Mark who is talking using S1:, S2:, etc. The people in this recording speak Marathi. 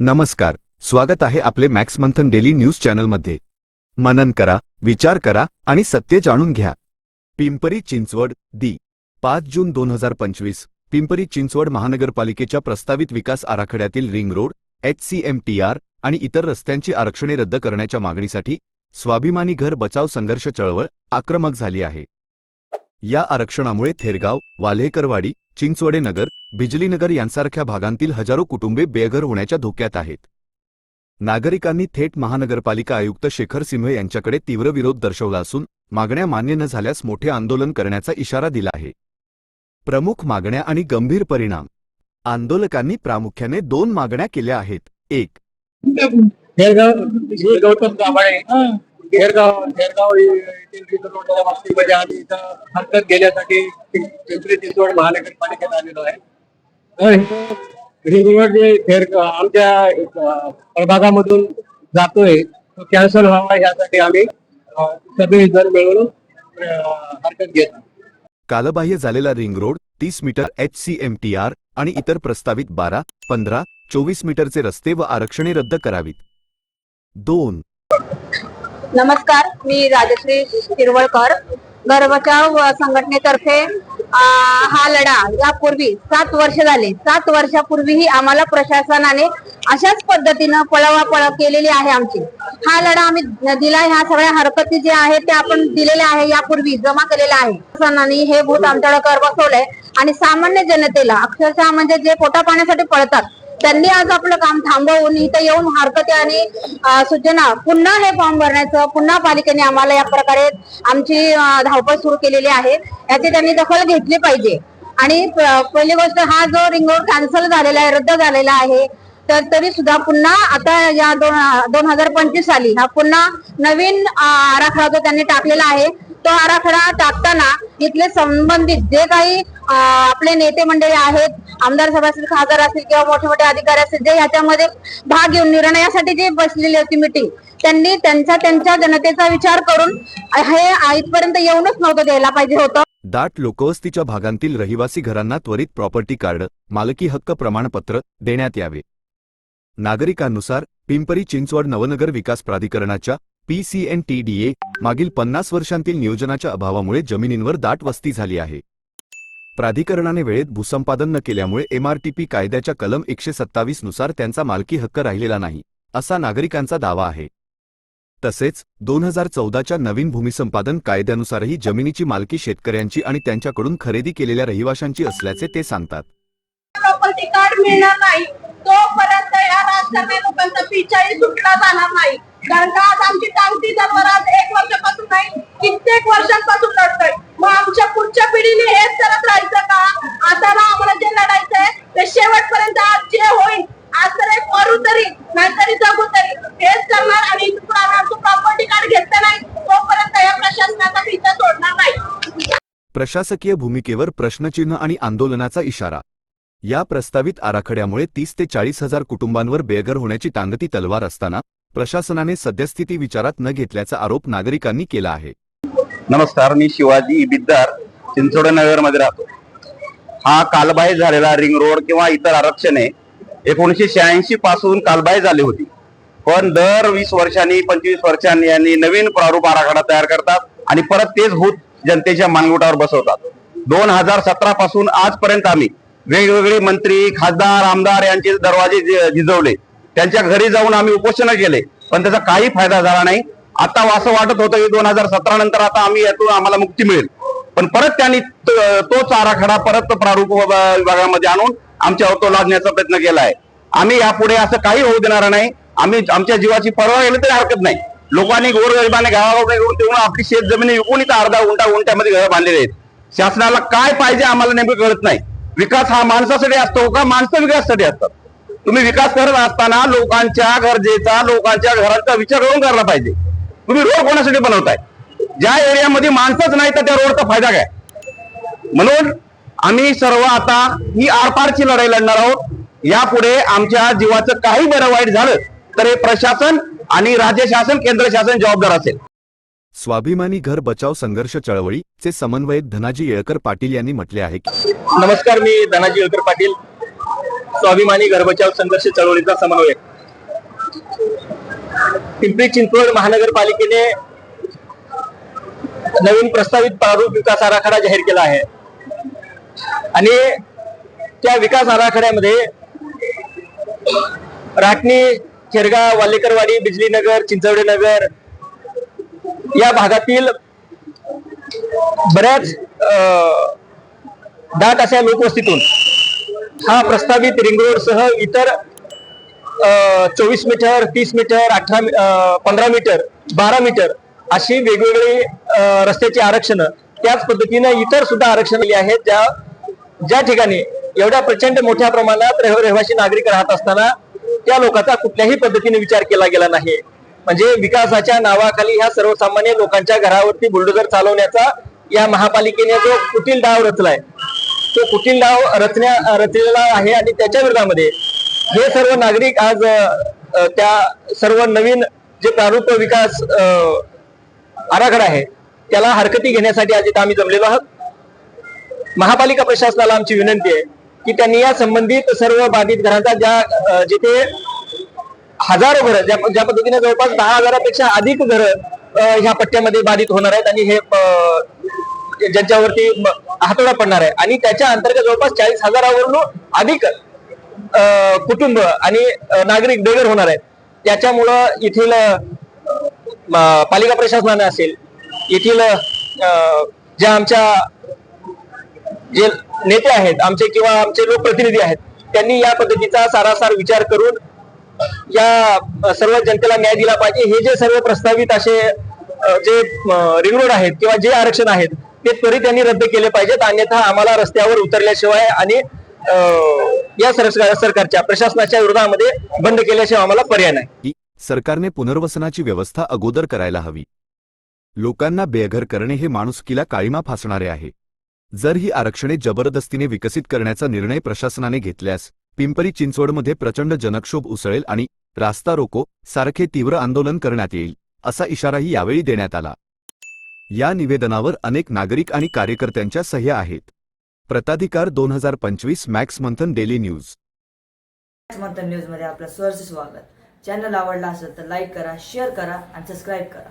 S1: नमस्कार स्वागत आहे आपले मॅक्स मंथन डेली न्यूज चॅनलमध्ये. मनन करा विचार करा आणि सत्य जाणून घ्या. पिंपरी चिंचवड दी पाच जून दोन हजार पंचवीस पिंपरी चिंचवड महानगरपालिकेच्या प्रस्तावित विकास आराखड्यातील ring road H C M T R आणि इतर रस्त्यांची आरक्षणे रद्द करण्याच्या मागणीसाठी स्वाभिमानी घर बचाव संघर्ष चळवळ आक्रमक झाली आहे. या आरक्षणामुळे थेरगाव वाल्हेकरवाडी चिंचवडे नगर बिजलीनगर यांसारख्या भागांतील हजारो कुटुंबे बेघर होण्याच्या धोक्यात आहेत. नागरिकांनी थेट महानगरपालिका आयुक्त शेखर सिंह यांच्याकडे तीव्र विरोध दर्शवला असून मागण्या मान्य न झाल्यास मोठे आंदोलन करण्याचा इशारा दिला आहे. प्रमुख मागण्या आणि गंभीर परिणाम. आंदोलकांनी प्रामुख्याने दोन मागण्या केल्या आहेत. एक.
S2: हेरगाव हे गौतम दाभाळे येथील रिंग रोडच्या बाबतीमध्ये आम्ही इथं हरकत घेण्यासाठी पिंपरी चिंचवड महानगरपालिकेत आलेलो आहे. तर हे रिंग जे हेर आमच्या प्रभागामधून जातोय तो कॅन्सल व्हावा यासाठी आम्ही अं, सगळे जण मिळून हरकत घेत
S1: कालबाह्य झालेला रिंग रोड तीस metre H C M T R आणि इतर प्रस्तावित बारा पंधरा चोवीस मीटरचे रस्ते व आरक्षणे रद्द करावीत. दोन.
S3: नमस्कार मी राजश्री शिरवळकर. घर बचाव संघटनेतर्फे हा लढा यापूर्वी सात वर्ष झाले. सात वर्षापूर्वीही आम्हाला प्रशासनाने अशाच पद्धतीनं पळवापळ केलेली आहे आमची. हा लढा आम्ही दिला ह्या सगळ्या हरकती जे आहे ते आपण दिलेल्या आहे यापूर्वी जमा केलेला आहे. प्रशासनाने हे भूत आमच्याकडे कर बसवलंय आणि सामान्य जनतेला अक्षरशः म्हणजे जे पोटा पाण्यासाठी पळतात त्यांनी आज आपलं काम थांबवून इथं येऊन हरकती आणि सूचना पुन्हा हे फॉर्म भरण्याचं पुन्हा पालिकेने आम्हाला या प्रकारे आमची धावपळ सुरू केलेली आहे. याची त्यांनी दखल घेतली पाहिजे. आणि पहिली गोष्ट हा जो रिंग रोड कॅन्सल झालेला आहे रद्द झालेला आहे तर तरी सुद्धा पुन्हा आता या दोन दोन हजार पंचवीस साली हा पुन्हा नवीन आराखडा जो त्यांनी टाकलेला आहे तो आराखडा टाकताना इथले संबंधित जे काही आपले नेते मंडळी आहेत आमदार सभा असतील खासदार असतील किंवा मोठे मोठे अधिकारी असतील जे ह्याच्यामध्ये भाग घेऊन निर्णयासाठी जे बसलेली होती मिटिंग त्यांनी त्यांच्या त्यांच्या जनतेचा विचार करून हे इथपर्यंत येऊनच नव्हतं द्यायला पाहिजे होतं.
S1: दाट लोकवस्तीच्या भागांतील रहिवासी घरांना त्वरित प्रॉपर्टी कार्ड मालकी हक्क प्रमाणपत्र देण्यात यावे. नागरिकांनुसार पिंपरी चिंचवड नवनगर विकास प्राधिकरणाच्या पीसीएनटीडीए मागील पन्नास वर्षांतील नियोजनाच्या अभावामुळे जमिनींवर दाट वस्ती झाली आहे. प्राधिकरणाने वेळेत भूसंपादन न केल्यामुळे एमआरटीपी कायद्याच्या कलम एकशे सत्तावीसनुसार त्यांचा मालकी हक्क राहिलेला नाही असा नागरिकांचा दावा आहे. तसेच दोन हजार चौदाच्या नवीन भूमिसंपादन कायद्यानुसारही जमिनीची मालकी शेतकऱ्यांची आणि त्यांच्याकडून खरेदी केलेल्या रहिवाशांची असल्याचे ते सांगतात.
S4: प्रॉपर्टी कार्ड मिळणार नाही. तोपर्यंत या राजकारणी लोकांचा पिछाही सुटला जाणार नाही. कारण का आज आमची टांगती जनावर आज एक वर्षापासून नाही कित्येक वर्षांपासून लढतोय. मग आमच्या पुढच्या पिढीने हेच करत राहायचं का? आता ना आम्हाला जे लढायचंय ते शेवटपर्यंत आज जे होईल आज तर एक मरू तरी नाहीतरी जगू तरी. हेच करणार आणि प्रॉपर्टी कार्ड घेतलं नाही तोपर्यंत या प्रशासनाचा पिता सोडणार नाही.
S1: प्रशासकीय भूमिकेवर प्रश्नचिन्ह आणि आंदोलनाचा इशारा. या प्रस्तावित आराखड्यामुळे तीस ते चाळीस हजार कुटुंबांवर बेघर होण्याची टांगती तलवार असताना प्रशासनाने सद्यस्थिती विचारात न घेतल्याचा आरोप नागरिकांनी केला आहे.
S5: नमस्कार मी शिवाजी बिद्दार चिंचोड नगरमध्ये राहतो. हा कालबाह्य झालेला रिंग रोड किंवा इतर आरक्षणे एकोणीशे शहाऐंशी पासून कालबाह्य झाली होती. पण दर वीस वर्षांनी पंचवीस वर्षांनी यांनी नवीन प्रारूप आराखडा तयार करतात आणि परत तेच भूत जनतेच्या मानगुटावर बसवतात. दोन हजार सतरा पासून आजपर्यंत आम्ही वेगवेगळे मंत्री खासदार आमदार यांचे दरवाजे झिजवले त्यांच्या घरी जाऊन आम्ही उपोषण केले पण त्याचा काही फायदा झाला नाही. आता असं वाटत होतं की दोन हजार सतरा नंतर आता आम्ही यातून आम्हाला मुक्ती मिळेल. पण परत त्यांनी तोच आराखडा परत प्रारूप विभागामध्ये आणून आमच्यावर तो लादण्याचा प्रयत्न केला आहे आम्ही यापुढे असं काही होऊ देणार नाही. आम्ही आमच्या जीवाची परवा केली तरी हरकत नाही. लोकांनी गोरगरिबाने गावाकडे येऊन आपली शेत जमिनी विकून इथं अर्धा उंटा उंट्यामध्ये घरं बांधलेले आहेत. शासनाला काय पाहिजे आम्हाला नेमकं कळत नाही. विकास हा माणसासाठी असतो का माणसं विकासासाठी असतात? तुम्ही विकास करत असताना लोकांच्या गरजेचा लोकांच्या घरांचा विचार करून करायला पाहिजे. तुम्ही रोड कोणासाठी बनवताय? ज्या एरियामध्ये माणसंच नाही तर त्या रोडचा फायदा काय? म्हणून आम्ही सर्व आता ही आरपारची लढाई लढणार आहोत. यापुढे आमच्या जीवाचं काही बरं वाईट झालं तर हे प्रशासन आणि राज्य शासन केंद्र शासन जबाबदार असेल.
S1: स्वाभिमानी घर बचाव संघर्ष चळवळीचे समन्वयक धनाजी येळकर पाटील यांनी म्हटले आहे की
S2: नमस्कार मी धनाजी येळकर पाटील स्वाभिमानी घरबचाव संघर्ष चळवळीचा समन्वयक. पिंपरी चिंचवड महानगरपालिकेने नवीन प्रस्तावित प्रारूप विकास आराखडा जाहीर केला आहे. आणि त्या विकास आराखड्यामध्ये राटणी खेरगाव वालेकरवाडी बिजलीनगर चिंचवडे नगर या भागातील बऱ्याच अं, दाट अशा लोकवस्तीतून हा प्रस्तावित रिंग रोड सह इतर चोवीस मीटर तीस मीटर अठरा पंधरा मीटर बारा मीटर अशी वेगवेगळी रस्त्याची आरक्षण. त्याच पद्धतीनं इतर सुद्धा आरक्षण दिली आहेत ज्या ज्या ठिकाणी एवढ्या प्रचंड मोठ्या प्रमाणात रहिवासी नागरिक राहत असताना त्या लोकांचा कुठल्याही पद्धतीने विचार केला गेला नाही. म्हणजे विकासाच्या नावाखाली ह्या सर्वसामान्य लोकांच्या घरावरती बुलडोजर चालवण्याचा या महापालिकेने जो कुटील डाव रचलाय तो कुटील डाव रचण्या रचलेला आहे आणि त्याच्या विरोधामध्ये हे सर्व नागरिक आज त्या सर्व नवीन जे प्रारूप विकास आराखडा आहे त्याला हरकती घेण्यासाठी आज इथं आम्ही जमलेलो आहोत. महापालिका प्रशासनाला आमची विनंती आहे की त्यांनी या संबंधित सर्व बाधित घरांचा ज्या जिथे हजारो घरं ज्या ज्या पद्धतीने जवळपास दहा हजारापेक्षा अधिक घरं ह्या पट्ट्यामध्ये बाधित होणार आहेत आणि हे ज्यांच्यावरती हातोडा पडणार आहे. आणि त्याच्या अंतर्गत जवळपास चाळीस हजारावरून अधिक कुटुंब आणि नागरिक बेघर होणार आहेत. त्याच्यामुळं येथील पालिका प्रशासनाने असेल येथील ज्या आमच्या जे नेते आहेत आमचे किंवा आमचे लोकप्रतिनिधी आहेत त्यांनी या पद्धतीचा सारासार विचार करून या सर्व जनतेला न्याय दिला पाहिजे. हे जे सर्व प्रस्तावित असे जे रिंग रोड आहेत किंवा जे आरक्षण आहेत ते त्वरित त्यांनी रद्द केले पाहिजेत. अन्यथा आम्हाला रस्त्यावर उतरल्याशिवाय आणि या सरकारच्या प्रशासनाच्या विरोधामध्ये बंद केल्याशिवाय आम्हाला पर्याय नाही.
S1: सरकारने पुनर्वसनाची व्यवस्था अगोदर करायला हवी. लोकांना बेघर करणे हे माणुसकीला काळीमा फासणारे आहे. जर ही आरक्षणे जबरदस्तीने विकसित करण्याचा निर्णय प्रशासनाने घेतल्यास पिंपरी चिंचवडमध्ये प्रचंड जनक्षोभ उसळेल आणि रास्ता रोको सारखे तीव्र आंदोलन करण्यात येईल असा इशाराही यावेळी देण्यात आला. या निवेदनावर अनेक नागरिक आणि कार्यकर्त्यांच्या सह्या आहेत. प्रताधिकार दोन हजार पंचवीस Max Manthan daily news.
S6: Max Manthan न्यूजमध्ये आपलं सहर्ष स्वागत. चॅनल आवडला असेल तर लाईक करा शेअर करा आणि सबस्क्राईब करा.